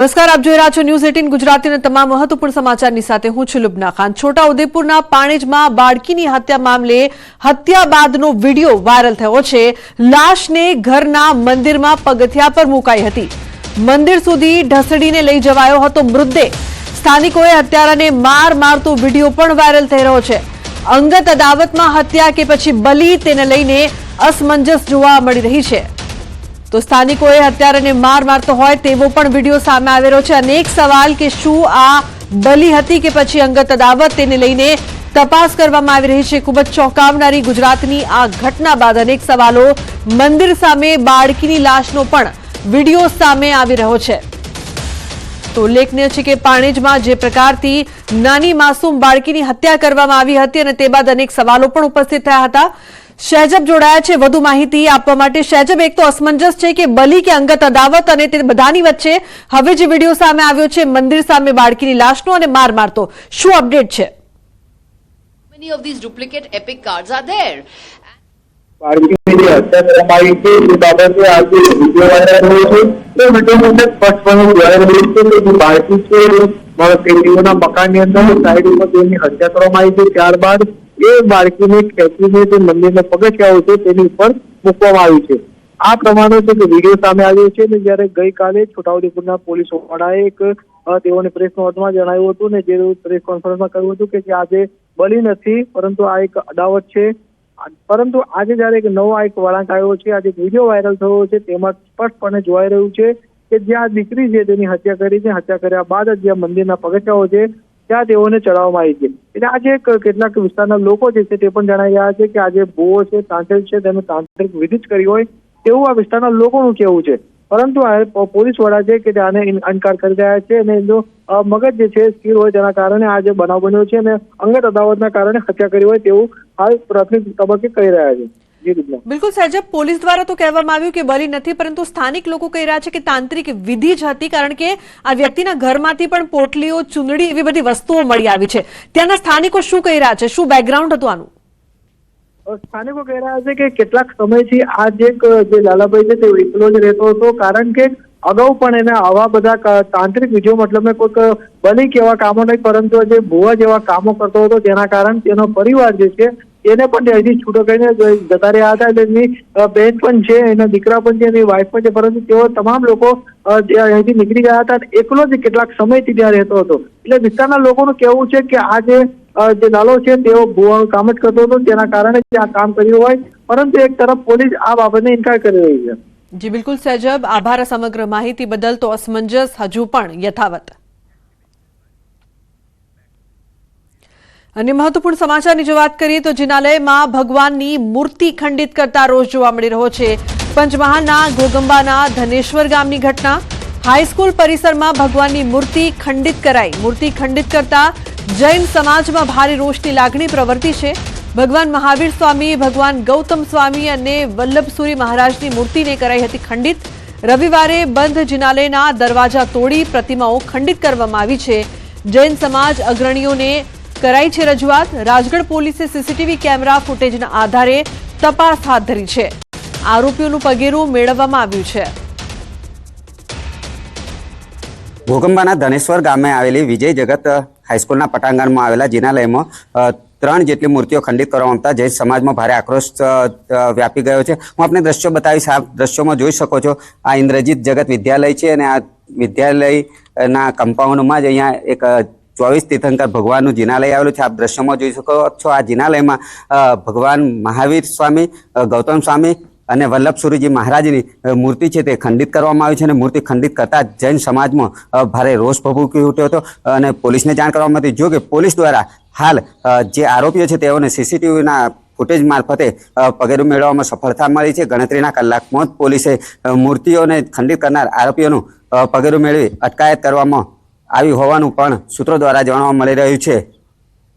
નમસ્કાર, આપ જોઈ રહ્યા છો ન્યૂઝ એટીન ગુજરાતીના તમામ મહત્વપૂર્ણ સમાચારની સાથે હું છું લુબના ખાન. છોટા ઉદેપુરના પાણેજમાં બાળકીની હત્યા મામલે હત્યા બાદનો વીડિયો વાયરલ થયો છે. લાશને ઘરના મંદિરમાં પગથિયા પર મુકાઈ હતી. મંદિર સુધી ઢસડીને લઈ જવાયો હતો મૃતદેહ. સ્થાનિકોએ હત્યારાને માર મારતો વીડિયો પણ વાયરલ થઈ રહ્યો છે. અંગત અદાવતમાં હત્યા કે પછી બલી તેને લઈને અસમંજસ જોવા મળી રહી છે. તો સ્થાનિકોએ હત્યારાને માર મારતો હોય તેવો પણ વીડિયો સામે આવેલો છે. અનેક સવાલ કે શું આ બલી હતી કે પછી અંગત અદાવત તેને લઈને તપાસ કરવામાં આવી રહી છે. ખૂબ જ ચોંકાવનારી ગુજરાતની આ ઘટના બાદ અનેક સવાલો મંદિર સામે બાળકીની લાશનો પણ વીડિયો સામે આવી રહ્યો છે. તો ઉલ્લેખનીય છે કે પાણેજમાં જે પ્રકારથી નાની માસૂમ બાળકીની હત્યા કરવામાં આવી હતી અને તે બાદ અનેક સવાલો પણ ઉપસ્થિત થયા હતા. શહેજબ જોડાયા છે. વધુ માહિતી આપવા માટે શહેજબ એક તો અસમંજસ છે કે બલી કે અંગત અદાવત અને તે બધાની વચ્ચે હવે જે વીડિયો સામે આવ્યો છે મંદિર સામે બાળકીની લાશનો અને માર મારતો. શું અપડેટ છે? Many of these duplicate epic cards are there. બાળકીની જે હત્યા કરવામાં આવી છે એ બાબતે આજે વીડિયો વાયરલ થયો છે. તો વિડીયોની અંદર સ્પષ્ટપણે જોવા રહ્યું છે કે જે બાળકી છે તેઓના મકાનની અંદર સાઈડ ઉપર તેની હત્યા કરવામાં આવી છે. ત્યારબાદ એ બાળકીને ખેંચીને જે મંદિરના પગથિયાઓ છે તેની ઉપર મૂકવામાં આવી છે. આ પ્રમાણે છે કે વીડિયો સામે આવ્યો છે ને જ્યારે ગઈકાલે છોટાઉદેપુરના પોલીસ વડાએ એક તેઓને પ્રેસ નોટમાં જણાવ્યું હતું ને જે પ્રેસ કોન્ફરન્સમાં કહ્યું હતું કે આજે બલી નથી, પરંતુ આ એક અદાવત છે. પરંતુ આજે જ્યારે એક નવો એક વળાંક આવ્યો છે, આજે વીડિયો વાયરલ થયો છે, તેમાં સ્પષ્ટપણે જોવાઈ રહ્યું છે કે જે આ દીકરી છે તેની હત્યા કરી છે, હત્યા કર્યા બાદ જ જે મંદિરના પગથિયાઓ છે ત્યાં તેઓને ચડાવવામાં આવી છે એટલે આજે કેટલાક વિસ્તારના લોકો જે છે તે પણ જણાવી રહ્યા છે કે આજે ભૂવો છે તાંત્રિક છે, તેનું તાંત્રિક વિધિ જ કરી હોય તેવું આ વિસ્તારના લોકોનું કહેવું છે. પરંતુ આ પોલીસ વડા છે કે આને અનકાર કરી રહ્યા છે અને એમનો મગજ જે છે સ્થિર હોય તેના કારણે આ જે બનાવ બન્યો છે અને અંગત અદાવતના કારણે હત્યા કરી હોય તેવું હાલ પ્રાથમિક તબક્કે કહી રહ્યા છે. બિલકુલ સહેજબ પોલીસ દ્વારા તો કહેવામાં આવ્યું કે બલી નથી પરંતુ સ્થાનિક લોકો કહી રહ્યા છે કે તાંત્રિક વિધિ જ હતી કારણ કે આ વ્યક્તિના ઘરમાંથી પણ પોટલીઓ ચૂંદડી એવી બધી વસ્તુઓ મળી આવી છે. ત્યાંના સ્થાનિકો શું કહી રહ્યા છે? શું બેકગ્રાઉન્ડ હતું આનું? સ્થાનિકો કહી રહ્યા છે કે કેટલાક સમયથી આ જે લાલાભાઈ છે તે એકલો જ રહેતો હતો કારણ કે અગાઉ પણ એને આવા બધા તાંત્રિક વિધિઓ મતલબ કોઈક બની કેવા કામો નહીં પરંતુ જે ભુવા જેવા કામો કરતો હતો તેના કારણે તેનો પરિવાર જે છે એને પણ ત્યાંથી છૂટો કરીને જતા રહ્યા હતા. એટલે એમની બહેન પણ છે, એના દીકરા પણ છે, એની વાઈફ પણ છે, પરંતુ તેઓ તમામ લોકો અહીંથી નીકળી ગયા હતા, એકલો જ કેટલાક સમયથી ત્યાં રહેતો હતો. એટલે વિસ્તારના લોકોનું કહેવું છે કે આ જે જે લાલો છે, તેઓ ભુવાનું કામ જ કરતો હતો, તેના કારણે જ આ કામ કર્યું હોય. પરંતુ એક તરફ પોલીસ આ બાબતને ઇન્કાર કરી રહી છે. જી, બિલકુલ સહેજબ આભાર સમગ્ર માહિતી બદલ તો અસમંજસ હજુ પણ યથાવત. અને મહત્વપૂર્ણ સમાચારની જો વાત કરીએ તો જિનાલયમાં ભગવાનની મૂર્તિ ખંડિત કરતા રોષ જોવા મળી રહ્યો છે. પંચમહાલના ગોગંબાના ધનેશ્વર ગામની ઘટના. હાઈસ્કૂલ પરિસરમાં ભગવાનની મૂર્તિ ખંડિત કરાઈ. મૂર્તિ ખંડિત કરતા જૈન સમાજમાં ભારે રોષની લાગણી પ્રવર્તી છે. ભગવાન મહાવીર સ્વામી, ભગવાન ગૌતમ સ્વામી અને વલ્લભસુરી મહારાજની મૂર્તિને કરાઈ હતી ખંડિત. રવિવારે બંધ જિનાલયના દરવાજા તોડી પ્રતિમાઓ ખંડિત કરવામાં આવી છે. જૈન સમાજ અગ્રણીઓને કરાઈ છે રજૂઆત. રાજગઢ પોલીસે સીસીટીવી કેમેરા ફૂટેજના આધારે તપાસ હાથ ધરી છે. આરોપીઓનું પગેરું મેળવવામાં આવ્યું છે. ભૂકંપાના ધનેશ્વર ગામે આવેલી વિજય જગત હાઈસ્કૂલના પટાંગણમાં આવેલા જિનાલયમાં ત્રણ જેટલી મૂર્તિઓ ખંડિત કરવામાં આવતા જૈન સમાજમાં ભારે આક્રોશ વ્યાપી ગયો છે. હું આપને દ્રશ્યો બતાવીશ આ દ્રશ્યોમાં જોઈ શકો છો. આ ઇન્દ્રજીત જગત વિદ્યાલય છે અને આ વિદ્યાલયના કમ્પાઉન્ડમાં જ અહીંયા એક ચોવીસ તીર્થંકર ભગવાનનું જિનાલય આવેલું છે. આપ દ્રશ્યમાં જોઈ શકો છો, આ જિનાલયમાં ભગવાન મહાવીર સ્વામી ગૌતમ સ્વામી અને વલ્લભસુરીજી મહારાજની મૂર્તિ છે તે ખંડિત કરવામાં આવી છે અને મૂર્તિ ખંડિત કરતા જૈન સમાજમાં ભારે રોષ ભભૂકી ઉઠ્યો હતો અને પોલીસને જાણ કરવામાં હતી. જો કે પોલીસ દ્વારા હાલ જે આરોપીઓ છે તેઓને સીસીટીવીના ફૂટેજ મારફતે પગેરું મેળવવામાં સફળતા મળી છે. ગણતરીના કલાકમાં જ પોલીસે મૂર્તિઓને ખંડિત કરનાર આરોપીઓનું પગેરું મેળવી અટકાયત કરવામાં આવી હોવાનું પણ સૂત્રો દ્વારા જાણવા મળી રહ્યું છે.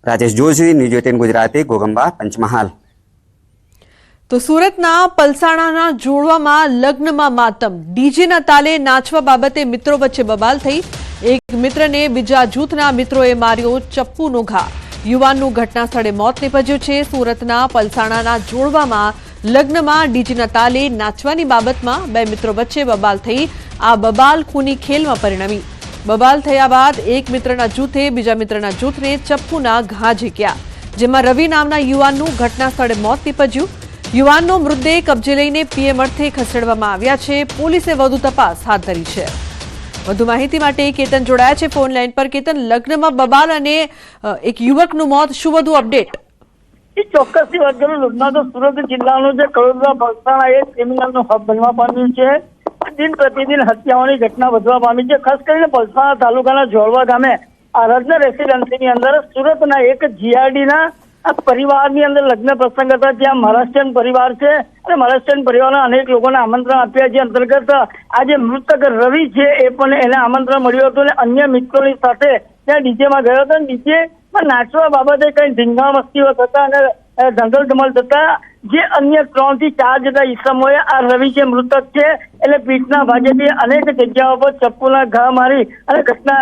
Rajesh Joshi, News eighteen Gujarati, Goghamba, Panchmahal. તો સુરતના પલસાણાના જોડવામાં લગ્નમાં માતમ. ડીજેના તાલે નાચવા બાબતે મિત્રો વચ્ચે બબાલ થઈ. એક મિત્રને બીજા જૂથના મિત્રોએ માર્યો ચપ્પુનો ઘા. યુવાનનું ઘટના સ્થળે મોત નીપજ્યું છે. સુરતના પલસાણાના જોડવામાં લગ્નમાં ડીજેના તાલે નાચવાની બાબતમાં બે મિત્રો વચ્ચે બબાલ થઈ. આ બબાલ ખૂની ખેલમાં પરિણમી. બબાલ થયા બાદ એક મિત્રના જૂથે બીજા મિત્રના જૂથને ચપ્પુના ઘા ઝીક્યા, જેમાં રવિ નામના યુવાનનું ઘટના સ્થળે મોત નીપજ્યું. યુવાનનો મૃતદેહ કબજે લઈને પીએમ અર્થે ખસેડવામાં આવ્યા છે. પોલીસે વધુ તપાસ હાથ ધરી છે. વધુ માહિતી માટે કેતન જોડાયા છે ફોન લાઈન પર. કેતન, લગ્નમાં બબાલ અને એક યુવકનું મોત, શું વધુ અપડેટ? ચોક્કસ વાત કરું. તો સુરત જિલ્લાનું જે કડોદરા પલસાણા એ ક્રિમિનલનું હબ બનવા પામ્યું છે. દિન પ્રતિદિન હત્યાઓની ઘટના વધવા પામી છે. ખાસ કરીને પલસાણા તાલુકાના જોળવા ગામે આરાધના રેસિડેન્સીની અંદર સુરતના એક જીઆરડીના પરિવારની અંદર લગ્ન પ્રસંગ હતા. જ્યાં મહારાષ્ટ્રીયન પરિવાર છે અને મહારાષ્ટ્રીયન પરિવારના અનેક લોકોને આમંત્રણ આપ્યા. જે અંતર્ગત આજે મૃતક રવિ છે એ પણ એને આમંત્રણ મળ્યું હતું અને અન્ય મિત્રોની સાથે ત્યાં ડીજેમાં ગયો હતો. અને ડીજેમાં નાચવા બાબતે કઈ ધીંગા મસ્તીઓ થતા અને જંગલ ધમલ થતા જે અન્ય ત્રણથી ચાર જેટલા ઈસમોએ આ રવિ જે મૃતક છે એટલે પીઠના ભાગેથી અનેક જગ્યાઓ પર ચપ્પુના ઘા મારી અને ઘટના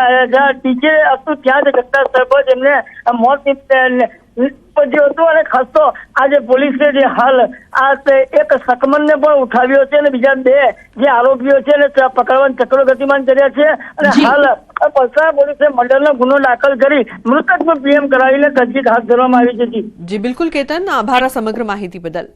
ટીચે હતું ત્યાં જ ઘટના સ્થળ પર જ એમને અ, મોત નીપજ્યું હતું અને ખાસ તો આજે પોલીસે જે હાલ આ એક શકમનને પણ ઉઠાવ્યો છે અને બીજા બે જે આરોપીઓ છે એને પકડવાની ચક્રો ગતિમાન કર્યા છે. અને હાલ પલસાણા પોલીસે મર્ડરનો ગુનો દાખલ કરી મૃતકનો પીએમ કરાવીને તજવીજ હાથ ધરવામાં આવી છે. જી. બિલકુલ કેતન. આભાર સમગ્ર માહિતી બદલ.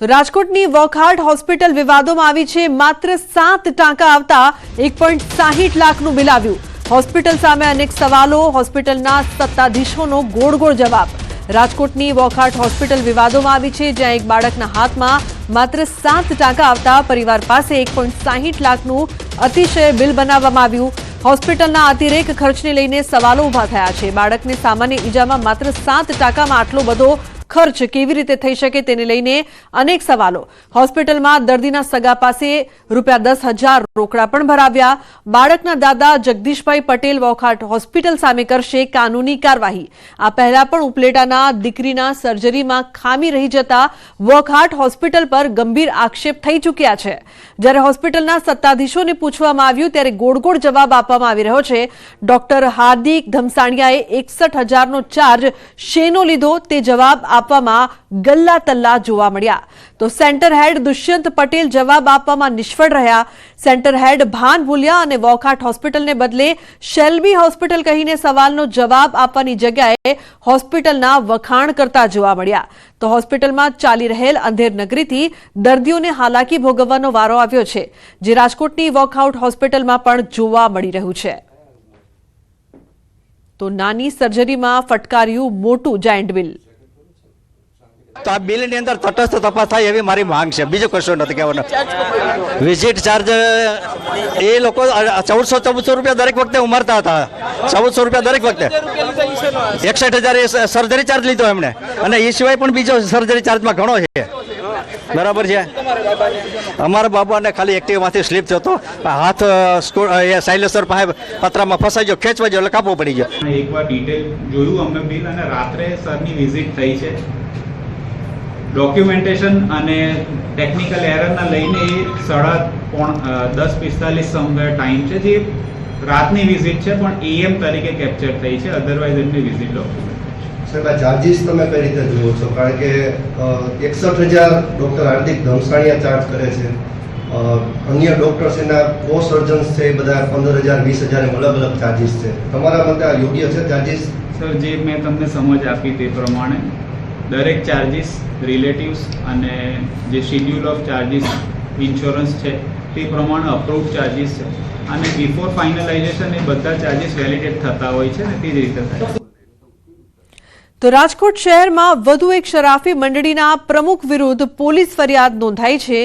તો રાજકોટની વોકહાર્ટ હોસ્પિટલ વિવાદોમાં આવી છે. માત્ર સાત ટાંકા આવતા એક પોઈન્ટ સાહીઠ લાખનું બિલ આવ્યું. હોસ્પિટલ સામે અનેક સવાલો. હોસ્પિટલના સત્તાધીશોનો ગોળ ગોળ જવાબ. રાજકોટની વોકહાર્ટ હોસ્પિટલ વિવાદોમાં આવી છે, જ્યાં એક બાળકના હાથમાં માત્ર સાત ટાંકા આવતા પરિવાર પાસે એક પોઈન્ટ લાખનું અતિશય બિલ બનાવવામાં આવ્યું. હોસ્પિટલના અતિરેક ખર્ચને લઈને સવાલો ઊભા થયા છે. બાળકને સામાન્ય ઈજામાં માત્ર સાત ટાંકામાં આટલો બધો ખર્ચ કેવી રીતે થઈ શકે તેને લઈને અનેક સવાલો. હોસ્પિટલમાં દર્દીના સગા પાસે રૂપિયા દસ હજાર રોકડા પણ ભરાવ્યા. બાળકના દાદા જગદીશભાઈ પટેલ વોખાટ હોસ્પિટલ સામે કરશે કાનૂની કાર્યવાહી. આ પહેલા પણ ઉપલેટાના દીકરીના સર્જરીમાં ખામી રહી જતા વોખાટ હોસ્પિટલ પર ગંભીર આક્ષેપ થઈ ચૂક્યા છે. જ્યારે હોસ્પિટલના સત્તાધીશોને પૂછવામાં આવ્યું ત્યારે ગોળ ગોળ જવાબ આપવામાં આવી રહ્યો છે. ડોક્ટર હાર્દિક ધમસાણિયાએ એકસઠ હજારનો ચાર્જ શેનો લીધો તે જવાબ આપવામાં ગલ્લા તલ્લા જોવા મળ્યા. તો સેન્ટર હેડ દુષ્યંત પટેલ જવાબ આપવામાં નિષ્ફળ રહ્યા. સેન્ટર હેડ ભાન ભૂલ્યા અને વોખાટ હોસ્પિટલને બદલે શેલ્બી હોસ્પિટલ કહીને સવાલનો જવાબ આપવાની જગ્યાએ હોસ્પિટલના વખાણ કરતા જોવા મળ્યા. તો હોસ્પિટલમાં ચાલી રહેલ અંધેર નગરીથી દર્દીઓને હાલાકી ભોગવવાનો વારો આવ્યો છે, જે રાજકોટની વોકઆઉટ હોસ્પિટલમાં પણ જોવા મળી રહ્યું છે. તો નાની સર્જરીમાં ફટકાર્યું મોટું જાયન્ટ બિલ. તો આ બિલની અંદર તટસ્થ તપાસ થાય એવી મારી માંગ છે. બીજું કશું નથી કહેવાનું. વિઝિટ ચાર્જ એ લોકો ચૌદસો ચૌદસો રૂપિયા દરેક વખતે ઉમરતા હતા. ચૌદસો રૂપિયા દરેક વખતે. એકસઠ હજાર સર્જરી ચાર્જ લીધો એમણે. અને એ સિવાય પણ બીજો સર્જરી ચાર્જમાં ઘણો છે. બરાબર છે? અમારા બાબાને ખાલી એક્ટિવમાંથી સ્લીપ થતો હાથ સ્કૂ- એ સાયલેસર પાસે પતરામાં ફસાઈ ગયો. ખેંચવા ગયો એટલે કાપવો પડી ગયો. એકવાર ડિટેલ જોયું અમે બિલ અને રાત્રે સરની વિઝિટ થઈ છે. ડોક્યુમેન્ટેશન અને ટેકનિકલ એરરના લઈને એ સાડા પોણ દસ પિસ્તાલીસ સમવેર ટાઈમ છે જે રાતની વિઝિટ છે પણ એએમ તરીકે કેપ્ચર થઈ છે અધરવાઇઝ એમની વિઝિટ ડોક્યુમેન્ટ સાહેબ આ ચાર્જિસ તમે કઈ રીતે જુઓ છો? કારણ કે એકસઠ હજાર ડૉક્ટર હાર્દિક ધમસાણીયા ચાર્જ કરે છે. અન્ય ડૉક્ટર્સ એના કો સર્જન્સ છે એ બધા પંદર હજાર વીસ હજાર અલગ અલગ ચાર્જિસ છે. તમારા મતે આ યોગ્ય છે ચાર્જિસ સર જે મેં તમને સમજ આપી તે પ્રમાણે દરેક ચાર્જિસ રિલેટિવ્સ અને જે શિડ્યુલ ઓફ ચાર્જિસ ઇન્સ્યોરન્સ છે, તે પ્રમાણે અપ્રૂવ ચાર્જિસ છે. અને બિફોર ફાઇનલાઇઝેશન એ બધા ચાર્જિસ વેલિડેટ થતા હોય છે ને તે રીતે થાય તો રાજકોટ શહેરમાં વધુ એક શરાફી મંડળીના પ્રમુખ વિરુદ્ધ પોલીસ ફરિયાદ નોંધાઈ છે.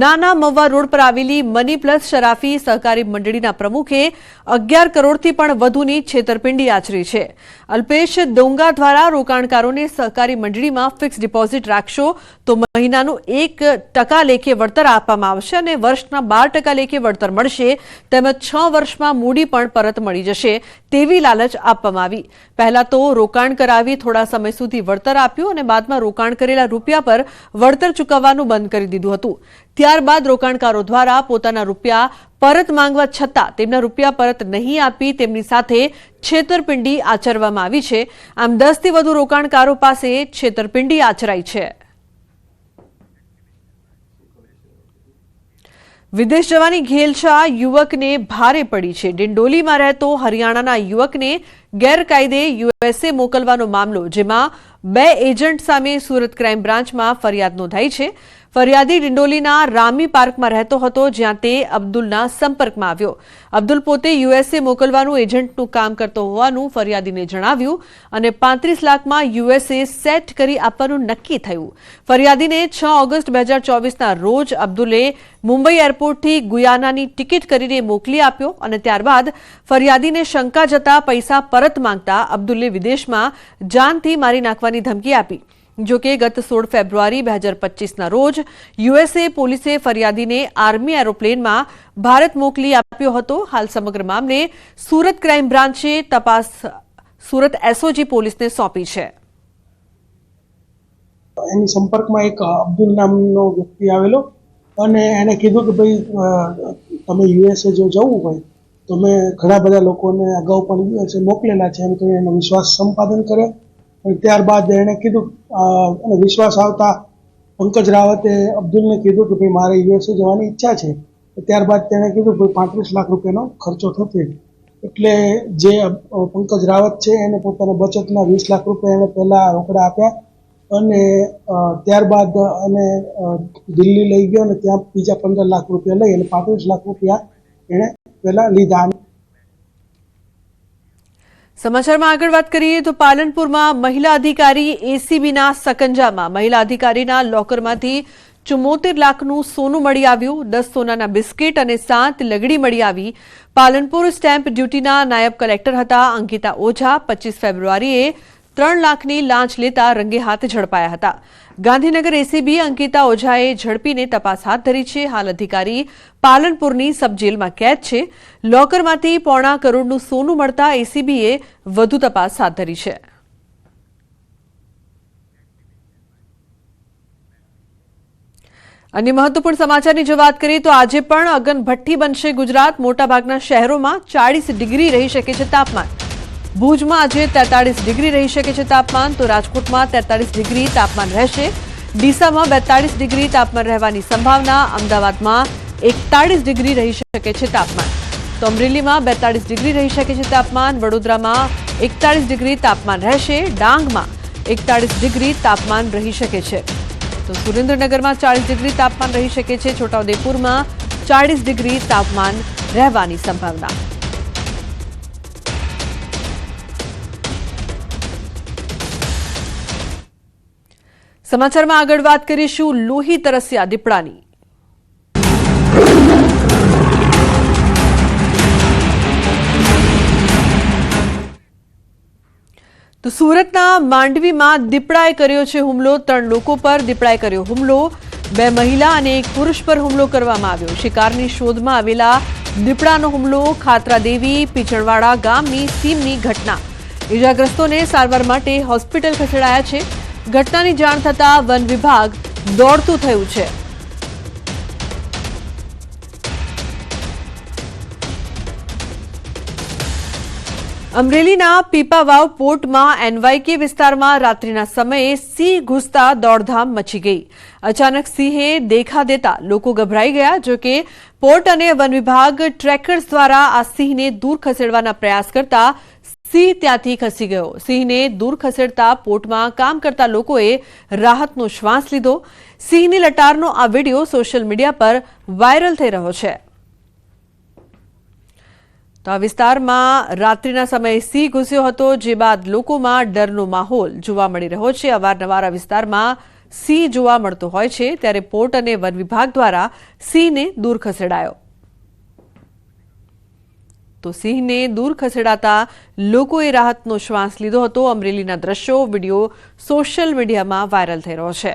નાના મવા રોડ પર આવેલી મની પ્લસ શરાફી સહકારી મંડળીના પ્રમુખે અગિયાર કરોડથી પણ વધુની છેતરપિંડી આચરી છે. અલ્પેશ ડોંગા દ્વારા રોકાણકારોને સહકારી મંડળીમાં ફિક્સ ડિપોઝિટ રાખશો તો મહિનાનું એક ટકા લેખે વળતર આપવામાં આવશે અને વર્ષના બાર ટકા લેખે વળતર મળશે. તેમજ છ વર્ષમાં મૂડી પણ પરત મળી જશે તેવી લાલચ આપવામાં આવી. પહેલા તો રોકાણ કરાવી થોડા સમય સુધી વળતર આપ્યું અને બાદમાં રોકાણ કરેલા રૂપિયા પર વળતર ચૂકવવાનું બંધ કરી દીધું હતું. ત્યારબાદ રોકાણકારો દ્વારા પોતાના રૂપિયા પરત માંગવા છતાં તેમના રૂપિયા પરત નહીં આપી તેમની સાથે છેતરપિંડી આચરવામાં આવી છે. આમ દસથી વધુ રોકાણકારો પાસે છેતરપિંડી આચરાઈ છે. વિદેશ જવાની ઘેલછા યુવકને ભારે પડી છે. ડિંડોલીમાં રહેતો હરિયાણાના યુવકને ગેરકાયદે યુએસએ મોકલવાનો મામલો, જેમાં બે એજન્ટ સામે સુરત ક્રાઇમ બ્રાન્ચમાં ફરિયાદ નોંધાઈ છે. ફરિયાદી ડિંડોલીના રામી પાર્કમાં રહેતો હતો, જ્યાં તે અબ્દુલના સંપર્કમાં આવ્યો. અબ્દુલ પોતે યુએસએ મોકલવાનું એજન્ટનું કામ કરતો હોવાનું ફરિયાદીને જણાવ્યું અને પાંત્રીસ લાખમાં યુએસએ સેટ કરી આપવાનું નક્કી થયું. ફરિયાદીને છ ઓગસ્ટ બે હજાર ચોવીસના રોજ અબ્દુલે મુંબઈ એરપોર્ટથી ગુયાનાની ટિકિટ કરીને મોકલી આપ્યો અને ત્યારબાદ ફરિયાદીને શંકા જતા પૈસા પરત માંગતા અબ્દુલે વિદેશમાં જાનથી મારી નાખવાની ધમકી આપી. જો કે ગત સોળ ફેબ્રુઆરી બે હજાર પચીસના રોજ યુએસએ પોલીસે ફરિયાદીને આર્મી એરોપ્લેનમાં ભારત મોકલી આપ્યો હતો. હાલ સમગ્ર મામલે સુરત ક્રાઇમ બ્રાન્ચે તપાસ સુરત એસઓજી પોલીસને સોંપી છે. એની સંપર્કમાં એક અબ્દુલ નામનો વ્યક્તિ આવેલો અને એને કીધું કે ભાઈ તમે યુએસએ જો જવું હોય તો મેં ઘણા બધા લોકોને અગાઉ પણ મોકલેલા છે એમ કરીને એનો વિશ્વાસ સંપાદન કરે અને ત્યારબાદ એણે કીધું વિશ્વાસ આવતા પંકજ રાવતે અબ્દુલને કીધું કે ભાઈ મારે યુએસએ જવાની ઈચ્છા છે. ત્યારબાદ તેણે કીધું, ભાઈ પાંત્રીસ લાખ રૂપિયાનો ખર્ચો થશે. એટલે જે પંકજ રાવત છે, એને પોતાના બચતના વીસ લાખ રૂપિયા એને પહેલાં રોકડા આપ્યા અને ત્યારબાદ એને દિલ્હી લઈ ગયો અને ત્યાં બીજા પંદર લાખ રૂપિયા લઈ અને પાંત્રીસ લાખ રૂપિયા એણે પહેલા લીધા. સમાચારમાં આગળ વાત કરીએ તો પાલનપુરમાં મહિલા અધિકારી એસીબીના સકંજામાં મહિલા અધિકારીના લોકરમાંથી ચુમ્મોતેર લાખનું સોનું મળી આવ્યું, દસ સોનાના બિસ્કીટ અને સાત લગડી મળી આવી. પાલનપુર સ્ટેમ્પ ડ્યુટીના નાયબ કલેક્ટર હતા અંકિતા ઓઝા. પચીસ ફેબ્રુઆરીએ ત્રણ લાખની લાંચ લેતા રંગે હાથ ઝડપાયા હતા. ગાંધીનગર એસીબી અંકિતા ઓઝાએ ઝડપીને તપાસ હાથ ધરી છે. હાલ અધિકારી પાલનપુરની સબજેલમાં કેદ છે. લોકરમાંથી પોણા કરોડનું સોનું મળતા એસીબીએ વધુ તપાસ હાથ ધરી છે. અન્ય મહત્વપૂર્ણ સમાચારની જો વાત કરીએ તો આજે પણ અગનભઠ્ઠી બનશે ગુજરાત. મોટાભાગના શહેરોમાં ચાળીસ ડિગ્રી રહી શકે છે તાપમાન. ભુજમાં આજે તેતાળીસ ડિગ્રી રહી શકે છે તાપમાન, તો રાજકોટમાં તેતાળીસ ડિગ્રી તાપમાન રહેશે. ડીસામાં બેતાળીસ ડિગ્રી તાપમાન રહેવાની સંભાવના, અમદાવાદમાં એકતાળીસ ડિગ્રી રહી શકે છે તાપમાન. તો અમરેલીમાં બેતાળીસ ડિગ્રી રહી શકે છે તાપમાન, વડોદરામાં એકતાળીસ ડિગ્રી તાપમાન રહેશે, ડાંગમાં એકતાળીસ ડિગ્રી તાપમાન રહી શકે છે. તો સુરેન્દ્રનગરમાં ચાળીસ ડિગ્રી તાપમાન રહી શકે છે, છોટાઉદેપુરમાં ચાળીસ ડિગ્રી તાપમાન રહેવાની સંભાવના. સમાચારમાં આગળ વાત કરીશું લોહી તરસ્યા દીપડાની. તો સુરતના માંડવીમાં દીપડાએ કર્યો છે હુમલો. ત્રણ લોકો પર દીપડાએ કર્યો હુમલો. બે મહિલા અને એક પુરુષ પર હુમલો કરવામાં આવ્યો. શિકારની શોધમાં આવેલા દીપડાનો હુમલો ખાતરા દેવી પીચણવાડા ગામની સીમની ઘટના. ઇજાગ્રસ્તોને સારવાર માટે હોસ્પિટલ ખસેડાયા છે. ઘટનાની જાણ થતાં વન વિભાગ દોડતું થયું છે. અમરેલીના પીપાવાવ પોર્ટમાં એનવાયકે વિસ્તારમાં રાત્રિના સમયે સિંહ ઘૂસતા દોડધામ મચી ગઈ. અચાનક સિંહે દેખા દેતા લોકો ગભરાઈ ગયા, જો કે પોર્ટ અને વન વિભાગ ટ્રેકર્સ દ્વારા આ સિંહને દૂર ખસેડવાના પ્રયાસ કરતા સિંહ ત્યાંથી ખસી ગયો. સિંહને દૂર ખસેડતા પોર્ટમાં કામ કરતા લોકોએ રાહતનો શ્વાસ લીધો. સિંહની લટારનો આ વીડિયો સોશિયલ મીડિયા પર વાયરલ થઈ રહ્યો છે. તો આ વિસ્તારમાં રાત્રિના સમયે સિંહ ઘૂસ્યો હતો, જે બાદ લોકોમાં ડરનો માહોલ જોવા મળી રહ્યો છે. અવારનવાર આ વિસ્તારમાં સિંહ જોવા મળતો હોય છે, ત્યારે પોર્ટ અને વન વિભાગ દ્વારા સિંહને દૂર ખસેડાયો તો સિંહને દૂર ખસેડાતા લોકોએ રાહતનો શ્વાસ લીધો હતો. અમરેલીના દ્રશ્યો, વીડિયો સોશિયલ મીડિયામાં વાયરલ થઈ રહ્યો છે.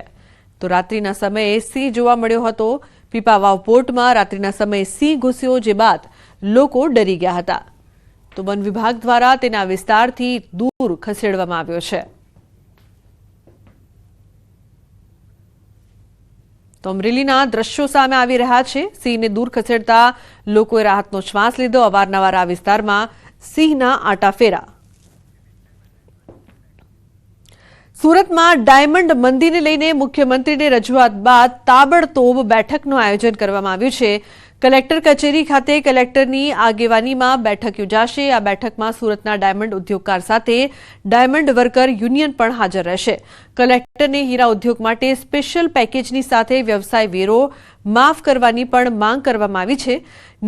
તો રાત્રિના સમયે સિંહ જોવા મળ્યો હતો. પીપાવાવ પોર્ટમાં રાત્રિના સમયે સિંહ ઘૂસ્યો, જે બાદ લોકો ડરી ગયા હતા. તો વન વિભાગ દ્વારા તેના વિસ્તારથી દૂર ખસેડવામાં આવ્યો છે. તો અમરેલીના દ્રશ્યો સામે આવી રહ્યા છે. સિંહને દૂર ખસેડતા લોકોએ રાહતનો શ્વાસ લીધો. અવારનવાર આ વિસ્તારમાં સિંહના આટાફેરા. સુરતમાં ડાયમંડ મંદિરને લઈને મુખ્યમંત્રીને રજૂઆત બાદ તાબડતોબ બેઠકનું આયોજન કરવામાં આવ્યું છે. કલેક્ટર કચેરી ખાતે કલેક્ટરની આગેવાનીમાં બેઠક યોજાશે. આ બેઠકમાં સુરતના ડાયમંડ ઉદ્યોગકાર સાથે ડાયમંડ વર્કર યુનિયન પણ હાજર રહેશે. કલેક્ટરને હીરા ઉદ્યોગ માટે સ્પેશિયલ પેકેજની સાથે વ્યવસાય વેરો માફ કરવાની પણ માંગ કરવામાં આવી છે.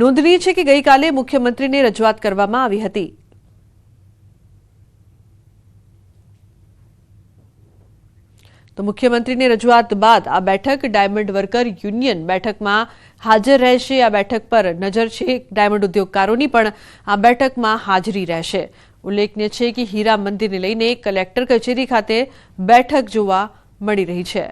નોંધનીય છે કે ગઈકાલે મુખ્યમંત્રીને રજૂઆત કરવામાં આવી હતી. તો મુખ્યમંત્રીની રજૂઆત બાદ આ બેઠક ડાયમંડ વર્કર યુનિયન બેઠકમાં હાજર રહેશે. આ બેઠક પર નજર છે ડાયમંડ ઉદ્યોગકારોની, પણ આ બેઠકમાં હાજરી રહેશે. ઉલ્લેખનીય છે કે હીરા મંદિરને લઈને કલેક્ટર કચેરી ખાતે બેઠક જોવા મળી રહી છે.